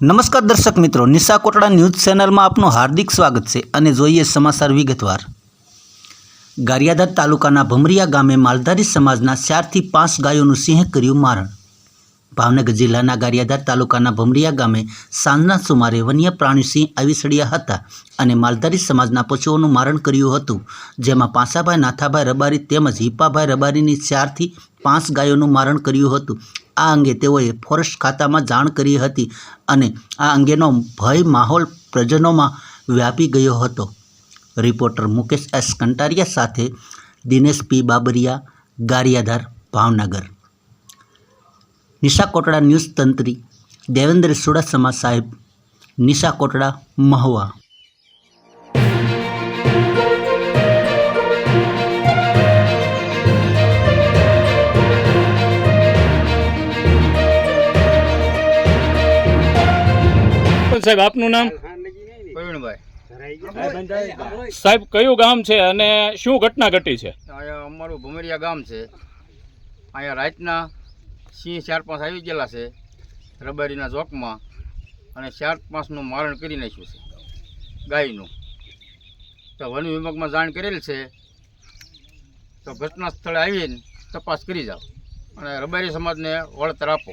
નમસ્કાર દર્શક મિત્રો, નિશા કોટડા ન્યૂઝ ચેનલમાં આપનું હાર્દિક સ્વાગત છે અને જોઈએ સમાચાર વિગતવાર. ગારિયાધાર તાલુકાના ભમરિયા ગામે માલધારી સમાજના ચારથી પાંચ ગાયોનું સિંહે કર્યું મારણ. ભાવનગર જિલ્લાના ગારિયાધાર તાલુકાના ભમરિયા ગામે સાંજના સુમારે વન્ય પ્રાણી સિંહ આવી સડ્યા હતા અને માલધારી સમાજના પશુઓનું મારણ કર્યું હતું, જેમાં પાસાભાઈ, નાથાભાઈ રબારી તેમજ હિપાભાઈ રબારીની ચારથી પાંચ ગાયોનું મારણ કર્યું હતું. આ અંગે તેઓએ ફોરેસ્ટ ખાતામાં જાણ કરી હતી અને આ અંગેનો ભય માહોલ પ્રજનોમાં વ્યાપી ગયો હતો. રિપોર્ટર મુકેશ એસ કંટારિયા સાથે દિનેશ પી બાબરિયા, ગારિયાધાર, ભાવનગર. નિશા કોટડા ન્યૂઝ તંત્રી, દેવેન્દ્ર સુડાસમા સાહેબ, નિશા કોટડા મહુવા. સાહેબ આપનું નામ? પ્રવીણભાઈ. સાહેબ કયું ગામ છે અને શું ઘટના ઘટી છે? અમારું ભુમરિયા ગામ છે. અહીંયા રાતના સિંહ ચાર પાંચ આવી ગયેલા છે રબારીના ચોકમાં અને ચાર પાંચનું મારણ કરી નાખ્યું છે ગાયનું. તો વન વિભાગમાં જાણ કરેલ છે તો ઘટના સ્થળે આવીને તપાસ કરી જાઓ. અને રબારી સમાજને વળતર આપો.